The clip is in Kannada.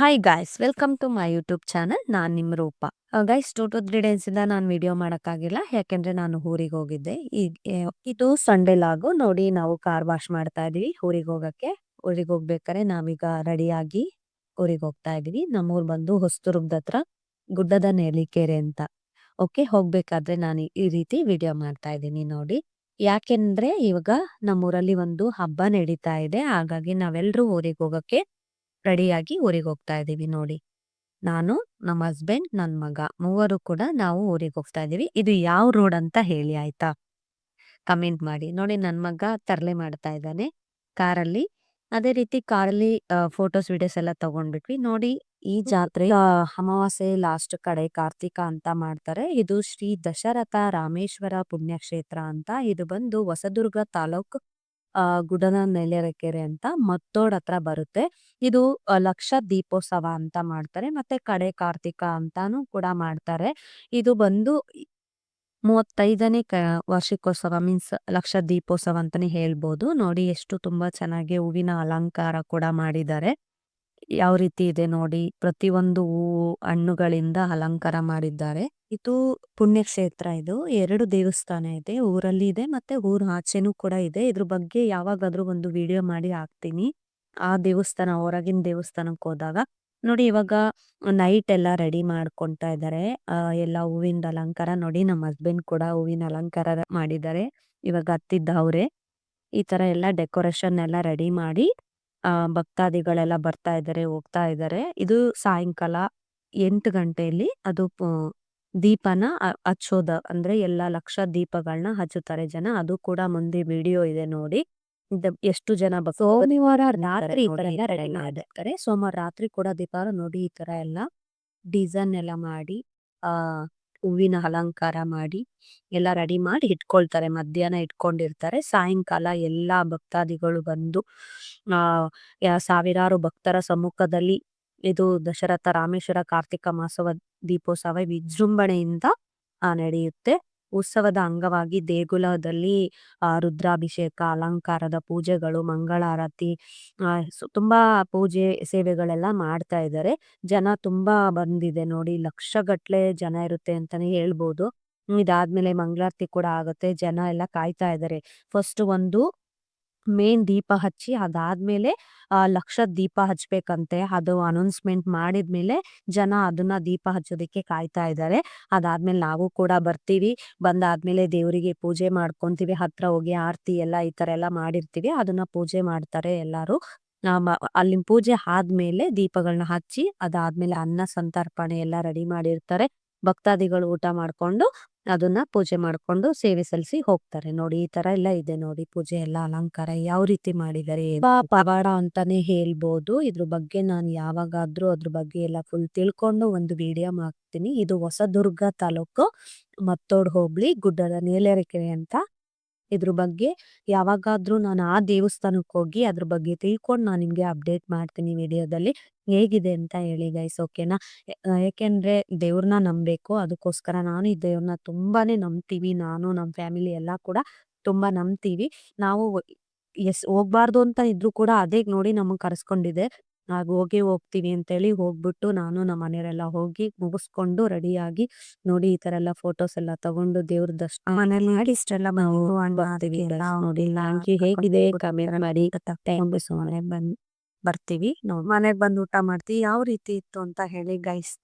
Hi guys welcome to my YouTube channel ನಾನು ನಿಮ್ಮ Roopa. Guys two to three days ಇಂದ ನಾನು ವಿಡಿಯೋ ಮಾಡೋಕ್ಕಾಗಿಲ್ಲ ಯಾಕೆಂದ್ರೆ ನಾನು ಊರಿಗೆ ಹೋಗಿದ್ದೆ. ಇದು ಸಂಡೇ ಲಾಗು. ನೋಡಿ, ನಾವು ಕಾರ್ ವಾಶ್ ಮಾಡ್ತಾ ಇದೀವಿ. ಊರಿಗೆ ಹೋಗಕ್ಕೆ, ಊರಿಗೆ ಹೋಗ್ಬೇಕಾರೆ ನಾವೀಗ ರೆಡಿಯಾಗಿ ಊರಿಗೆ ಹೋಗ್ತಾ ಇದೀವಿ. ನಮ್ಮೂರ್ ಬಂದು ಹೊಸದುರ್ಗದ ಹತ್ರ ಗುಡ್ಡದ ನೇಲಿಕೆರೆ ಅಂತ. ಓಕೆ ಹೋಗ್ಬೇಕಾದ್ರೆ ನಾನು ಈ ರೀತಿ ವಿಡಿಯೋ ಮಾಡ್ತಾ ಇದ್ದೀನಿ ನೋಡಿ. ಯಾಕೆಂದ್ರೆ ಇವಾಗ ನಮ್ಮೂರಲ್ಲಿ ಒಂದು ಹಬ್ಬ ನಡೀತಾ ಇದೆ. ಹಾಗಾಗಿ ನಾವೆಲ್ಲರೂ ಊರಿಗೆ ಹೋಗಕ್ಕೆ ರೆಡಿಯಾಗಿ ಊರಿಗೆ ಹೋಗ್ತಾ ಇದ್ದೀವಿ ನೋಡಿ. ನಾನು, ನಮ್ಮ ಹಸ್ಬೆಂಡ್ ನನ್ನ ಮಗ ಮೂವರು ಕೂಡ ನಾವು ಊರಿಗೆ ಹೋಗ್ತಾ ಇದೀವಿ ಇದು ಯಾವ ರೋಡ್ ಅಂತ ಹೇಳಿ ಆಯ್ತಾ? ಕಮೆಂಟ್ ಮಾಡಿ. ನೋಡಿ ನನ್ನ ಮಗ ತರಲೆ ಮಾಡ್ತಾ ಇದ್ದಾನೆ ಕಾರಲ್ಲಿ. ಅದೇ ರೀತಿ ಕಾರಲ್ಲಿ ಫೋಟೋಸ್, ವಿಡಿಯೋಸ್ ಎಲ್ಲ ತಗೊಂಡ್ಬಿಟ್ವಿ. ನೋಡಿ, ಈ ಜಾತ್ರೆ ಅಮಾವಾಸ್ಯೆ ಲಾಸ್ಟ್ ಕಡೆ ಕಾರ್ತಿಕ ಅಂತ ಮಾಡ್ತಾರೆ. ಇದು ಶ್ರೀ ದಶರಥ ರಾಮೇಶ್ವರ ಪುಣ್ಯಕ್ಷೇತ್ರ ಅಂತ. ಇದು ಬಂದು ಹೊಸದುರ್ಗ ತಾಲೂಕ್ ಆ, ಗುಡನ ನೆಲೆರಕೆರೆ ಅಂತ ಮತ್ತೋಡ್ ಹತ್ರ ಬರುತ್ತೆ. ಇದು ಲಕ್ಷ ದೀಪೋತ್ಸವ ಅಂತ ಮಾಡ್ತಾರೆ. ಮತ್ತೆ ಕಡೆ ಕಾರ್ತಿಕ ಅಂತಾನು ಕೂಡ ಮಾಡ್ತಾರೆ. ಇದು ಬಂದು ಮೂವತ್ತೈದನೇ ಕ, ವಾರ್ಷಿಕೋತ್ಸವ ಮೀನ್ಸ್ ಲಕ್ಷ ದೀಪೋತ್ಸವ ಅಂತಾನೆ ಹೇಳ್ಬೋದು. ನೋಡಿ, ಎಷ್ಟು ತುಂಬಾ ಚೆನ್ನಾಗಿ ಹೂವಿನ ಅಲಂಕಾರ ಕೂಡ ಮಾಡಿದ್ದಾರೆ. ಯಾವ ರೀತಿ ಇದೆ ನೋಡಿ ಪ್ರತಿಯೊಂದು ಹೂವು ಹಣ್ಣುಗಳಿಂದ ಅಲಂಕಾರ ಮಾಡಿದ್ದಾರೆ. ಇದು ಪುಣ್ಯಕ್ಷೇತ್ರ ಇದು. ಎರಡು ದೇವಸ್ಥಾನ ಇದೆ. ಊರಲ್ಲಿ ಇದೆ ಮತ್ತೆ ಊರ ಆಚೆನೂ ಕೂಡ ಇದೆ. ಇದ್ರ ಬಗ್ಗೆ ಯಾವಾಗಾದ್ರೂ ಒಂದು ವಿಡಿಯೋ ಮಾಡಿ ಹಾಕ್ತೀನಿ. ಆ ದೇವಸ್ಥಾನ, ಹೊರಗಿನ ದೇವಸ್ಥಾನಕ್ಕೆ ಹೋದಾಗ. ನೋಡಿ ಇವಾಗ ನೈಟ್ ಎಲ್ಲ ರೆಡಿ ಮಾಡ್ಕೊಂತಾ ಇದ್ದಾರೆ. ಎಲ್ಲ ಹೂವಿನ ಅಲಂಕಾರ ನೋಡಿ ನಮ್ಮ ಹಸ್ಬೆಂಡ್ ಕೂಡ ಹೂವಿನ ಅಲಂಕಾರ ಮಾಡಿದ್ದಾರೆ. ಇವಾಗ ಹತ್ತಿದ್ದ ಅವ್ರೆ. ಈ ತರ ಎಲ್ಲ ಡೆಕೋರೇಷನ್ ಎಲ್ಲ ರೆಡಿ ಮಾಡಿ ಆ ಭಕ್ತಾದಿಗಳೆಲ್ಲ ಬರ್ತಾ ಇದ್ದಾರೆ ಹೋಗ್ತಾ ಇದ್ದಾರೆ. ಇದು ಸಾಯಂಕಾಲ ಎಂಟು ಗಂಟೆಯಲ್ಲಿ ಅದು ದೀಪನ ಹಚ್ಚೋದ. ಅಂದ್ರೆ ಎಲ್ಲಾ ಲಕ್ಷ ದೀಪಗಳನ್ನ ಹಚ್ಚುತ್ತಾರೆ ಜನ. ಅದು ಕೂಡ ಮುಂದೆ ವಿಡಿಯೋ ಇದೆ ನೋಡಿ. ಎಷ್ಟು ಜನ ಸೋಮವಾರ ರಾತ್ರಿ ಸೋಮವಾರ ರಾತ್ರಿ ಕೂಡ ದೀಪ ನೋಡಿ ಈ ತರ ಎಲ್ಲ. ಡಿಸೈನ್ ಎಲ್ಲ ಮಾಡಿ ಆ ಹೂವಿನ ಅಲಂಕಾರ ಮಾಡಿ ಎಲ್ಲ ರೆಡಿ ಮಾಡಿ ಇಟ್ಕೊಳ್ತಾರೆ, ಮಧ್ಯಾಹ್ನ ಇಟ್ಕೊಂಡಿರ್ತಾರೆ. ಸಾಯಂಕಾಲ ಎಲ್ಲ ಭಕ್ತಾದಿಗಳು ಬಂದು, ಆ ಸಾವಿರಾರು ಭಕ್ತರ ಸಮ್ಮುಖದಲ್ಲಿ ಇದು ದಶರಥ ರಾಮೇಶ್ವರ ಕಾರ್ತಿಕ ಮಾಸವ ದೀಪೋತ್ಸವ ವಿಜೃಂಭಣೆಯಿಂದ ನಡೆಯುತ್ತೆ. ಉತ್ಸವದ ಅಂಗವಾಗಿ ದೇಗುಲದಲ್ಲಿ ರುದ್ರಾಭಿಷೇಕ, ಅಲಂಕಾರದ ಪೂಜೆಗಳು, ಮಂಗಳಾರತಿ ತುಂಬಾ ಪೂಜೆ ಸೇವೆಗಳೆಲ್ಲ ಮಾಡ್ತಾ ಇದ್ದಾರೆ. ಜನ ತುಂಬಾ ಬಂದಿದೆ ನೋಡಿ, ಲಕ್ಷಗಟ್ಲೆ ಜನ ಇರುತ್ತೆ ಅಂತಾನೆ ಹೇಳ್ಬೋದು. ಇದಾದ್ಮೇಲೆ ಮಂಗಳಾರತಿ ಕೂಡ ಆಗುತ್ತೆ, ಜನ ಎಲ್ಲ ಕಾಯ್ತಾ ಇದ್ದಾರೆ. ಫಸ್ಟ್ ಒಂದು ಮೇನ್ ದೀಪ ಹಚ್ಚಿ ಅದಾದ್ಮೇಲೆ, ಆ ಲಕ್ಷ ದೀಪ ಹಚ್ಬೇಕಂತೆ. ಅದು ಅನೌನ್ಸ್ಮೆಂಟ್ ಮಾಡಿದ್ಮೇಲೆ ಜನ ಅದನ್ನ ದೀಪ ಹಚ್ಚೋದಕ್ಕೆ ಕಾಯ್ತಾ ಇದ್ದಾರೆ. ಅದಾದ್ಮೇಲೆ ನಾವು ಕೂಡ ಬರ್ತೀವಿ. ಬಂದಾದ್ಮೇಲೆ ದೇವರಿಗೆ ಪೂಜೆ ಮಾಡ್ಕೊಂತೀವಿ. ಹತ್ರ ಹೋಗಿ ಆರತಿ ಎಲ್ಲ ಈ ತರ ಎಲ್ಲ ಮಾಡಿರ್ತೀವಿ. ಅದನ್ನ ಪೂಜೆ ಮಾಡ್ತಾರೆ ಎಲ್ಲಾರು. ಅಲ್ಲಿನ ಪೂಜೆ ಆದ್ಮೇಲೆ ದೀಪಗಳನ್ನ ಹಚ್ಚಿ ಅದಾದ್ಮೇಲೆ ಅನ್ನ, ಸಂತರ್ಪಣೆ ಎಲ್ಲ ರೆಡಿ ಮಾಡಿರ್ತಾರೆ. ಭಕ್ತಾದಿಗಳು ಊಟ ಮಾಡ್ಕೊಂಡು ಅದನ್ನ ಪೂಜೆ ಮಾಡ್ಕೊಂಡು ಸೇವೆ ಸಲ್ಲಿಸಿ ಹೋಗ್ತಾರೆ. ನೋಡಿ ಈ ತರ ಎಲ್ಲ ಇದೆ ನೋಡಿ ಪೂಜೆ ಎಲ್ಲ ಅಲಂಕಾರ ಯಾವ ರೀತಿ ಮಾಡಿದ್ದಾರೆ ಪವಾಡ ಅಂತಾನೆ ಹೇಳ್ಬೋದು. ಇದ್ರ ಬಗ್ಗೆ ನಾನು ಯಾವಾಗಾದ್ರೂ ಅದ್ರ ಬಗ್ಗೆ ಎಲ್ಲ ಫುಲ್ ತಿಳ್ಕೊಂಡು ಒಂದು ವಿಡಿಯೋ ಮಾಡ್ತೀನಿ. ಇದು ಹೊಸದುರ್ಗ ತಾಲೂಕು ಮತ್ತೋಡ್ ಹೋಬ್ಳಿ ಗುಡ್ಡದ ನೇಲೆರೆಕೆರೆ ಅಂತ ಇದ್ರ ಬಗ್ಗೆ ಯಾವಾಗಾದ್ರೂ ನಾನು ಆ ದೇವಸ್ಥಾನಕ್ಕೆ ಹೋಗಿ ಅದ್ರ ಬಗ್ಗೆ ತಿಳ್ಕೊಂಡು ನಾನು ನಿಮಗೆ ಅಪ್ಡೇಟ್ ಮಾಡ್ತೀನಿ ವಿಡಿಯೋದಲ್ಲಿ ಹೇಗಿದೆ ಅಂತ ಹೇಳಿ ಗೈಸ್ ಓಕೆನಾ ಯಾಕೆಂದ್ರೆ ದೇವ್ರನ್ನ ನಂಬಬೇಕು, ಅದಕ್ಕೋಸ್ಕರ ನಾನು ಈ ದೇವ್ರನ್ನ ತುಂಬಾನೇ ನಂಬ್ತೀವಿ, ನಾನು ನಮ್ಮ ಫ್ಯಾಮಿಲಿ ಎಲ್ಲ ಕೂಡ ತುಂಬಾ ನಂಬ್ತೀವಿ. ನಾವು ಎಸ್, ಹೋಗ್ಬಾರ್ದು ಅಂತ ಇದ್ರು ಕೂಡ ಅದೇ ನೋಡಿ ನಮಗೆ ಕರ್ಸ್ಕೊಂಡಿದೆ. ಆಗ ಹೋಗಿ ಹೋಗ್ತೀವಿ ಅಂತೇಳಿ ಹೋಗ್ಬಿಟ್ಟು ನಾನು ನಮ್ಮ ಮನೆಯವರೆಲ್ಲ ಹೋಗಿ ಮುಗಿಸ್ಕೊಂಡು ರೆಡಿಯಾಗಿ ನೋಡಿ ಈ ತರ ಎಲ್ಲ ಫೋಟೋಸ್ ಎಲ್ಲ ತಗೊಂಡು ದೇವ್ರ ದರ್ಶನ ಮನೇಲಿ ಮಾಡಿ ಇಷ್ಟೆಲ್ಲ ನಾವು ಮಾಡ್ತೀವಿ ಎಲ್ಲ ನೋಡಿ ಲಾಂಚಿ ಹೇಗಿದೆ ಕಮೆಂಟ್ ಮಾಡಿ ಮನೆಗೆ ಬಂದ್ ಬರ್ತೀವಿ. ನಾವು ಮನೆಗ್ ಬಂದು ಊಟ ಮಾಡ್ತೀವಿ. ಯಾವ ರೀತಿ ಇತ್ತು ಅಂತ ಹೇಳಿ ಗೈಸ್